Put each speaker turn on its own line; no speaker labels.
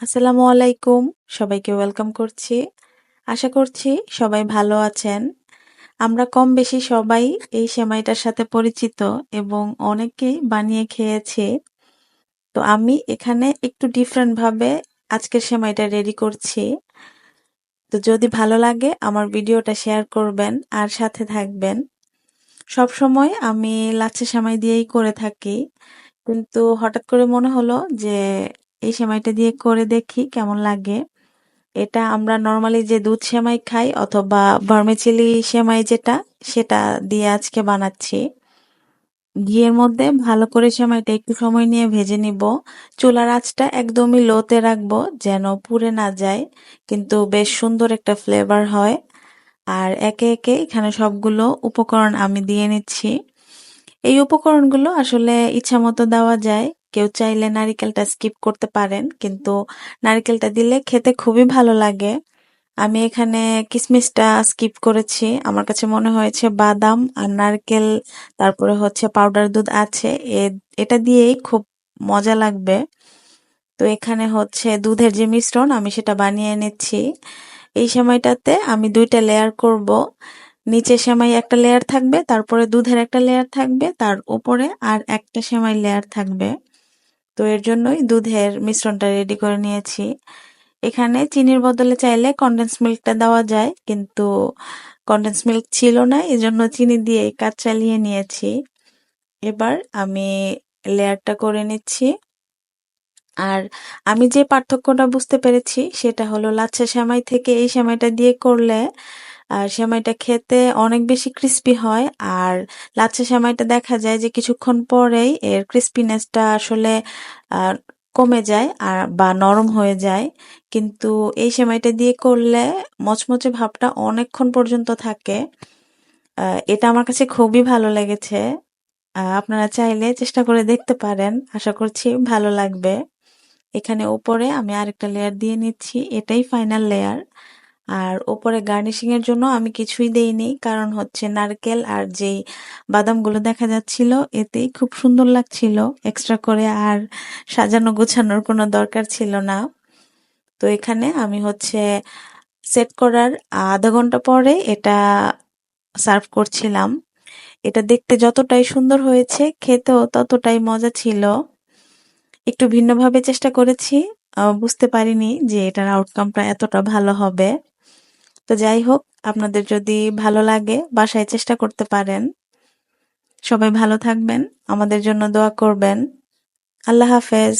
আসসালামু আলাইকুম। সবাইকে ওয়েলকাম করছি। আশা করছি সবাই ভালো আছেন। আমরা কম বেশি সবাই এই সেমাইটার সাথে পরিচিত এবং অনেকেই বানিয়ে খেয়েছে। তো আমি এখানে একটু ডিফারেন্ট ভাবে আজকের সেমাইটা রেডি করছি। তো যদি ভালো লাগে আমার ভিডিওটা শেয়ার করবেন আর সাথে থাকবেন। সব সময় আমি লাচ্ছা সেমাই দিয়েই করে থাকি। কিন্তু হঠাৎ করে মনে হলো যে এই সেমাইটা দিয়ে করে দেখি কেমন লাগে। এটা আমরা নর্মালি যে দুধ সেমাই খাই অথবা ভার্মিচিলি সেমাই যেটা, সেটা দিয়ে আজকে বানাচ্ছি। ঘিয়ের মধ্যে ভালো করে সেমাইটা একটু সময় নিয়ে ভেজে নিব। চুলার আঁচটা একদমই লোতে রাখব যেন পুড়ে না যায়, কিন্তু বেশ সুন্দর একটা ফ্লেভার হয়। আর একে একে এখানে সবগুলো উপকরণ আমি দিয়ে নিচ্ছি। এই উপকরণগুলো আসলে ইচ্ছা মতো দেওয়া যায়। কেউ চাইলে নারিকেলটা স্কিপ করতে পারেন, কিন্তু নারিকেলটা দিলে খেতে খুবই ভালো লাগে। আমি এখানে কিসমিসটা স্কিপ করেছি। আমার কাছে মনে হয়েছে বাদাম আর নারকেল, তারপরে হচ্ছে পাউডার দুধ আছে। এটা দিয়েই খুব মজা লাগবে। তো এখানে হচ্ছে দুধের যে মিশ্রণ, আমি সেটা বানিয়ে নিচ্ছি। এই সময়টাতে আমি দুইটা লেয়ার করব। নিচে সেমাই একটা লেয়ার থাকবে, তারপরে দুধের একটা লেয়ার থাকবে, তার উপরে আর একটা সেমাই লেয়ার থাকবে। তো এর জন্যই দুধের মিশ্রণটা রেডি করে নিয়েছি। এখানে চিনির বদলে চাইলে কন্ডেন্স মিল্কটা দেওয়া যায়, কিন্তু কন্ডেন্স মিল্ক ছিল না, এজন্য চিনি দিয়ে কাজ চালিয়ে নিয়েছি। এবার আমি লেয়ারটা করে নিচ্ছি। আর আমি যে পার্থক্যটা বুঝতে পেরেছি, সেটা হলো লাচ্ছা সেমাই থেকে এই সেমাইটা দিয়ে করলে আর সেমাইটা খেতে অনেক বেশি ক্রিস্পি হয়। আর লাচ্ছা সেমাইটা দেখা যায় যে কিছুক্ষণ পরেই এর ক্রিস্পিনেসটা আসলে কমে যায় আর, বা নরম হয়ে যায়। কিন্তু এই সেমাইটা দিয়ে করলে মচমচে ভাবটা অনেকক্ষণ পর্যন্ত থাকে। এটা আমার কাছে খুবই ভালো লেগেছে। আপনারা চাইলে চেষ্টা করে দেখতে পারেন। আশা করছি ভালো লাগবে। এখানে উপরে আমি আরেকটা লেয়ার দিয়ে নিচ্ছি। এটাই ফাইনাল লেয়ার আর ওপরে গার্নিশিং এর জন্য আমি কিছুই দেইনি, কারণ হচ্ছে নারকেল আর যেই বাদামগুলো দেখা যাচ্ছিল, এতেই খুব সুন্দর লাগছিল এক্সট্রা করে, আর সাজানো গোছানোর কোনো দরকার ছিল না। তো এখানে আমি হচ্ছে সেট করার আধা ঘণ্টা পরে এটা সার্ভ করছিলাম। এটা দেখতে যতটাই সুন্দর হয়েছে, খেতেও ততটাই মজা ছিল। একটু ভিন্নভাবে চেষ্টা করেছি বুঝতে পারিনি যে এটার আউটকামটা এতটা ভালো হবে। তো যাই হোক, আপনাদের যদি ভালো লাগে, বাসায় চেষ্টা করতে পারেন। সবাই ভালো থাকবেন, আমাদের জন্য দোয়া করবেন। আল্লাহ হাফেজ।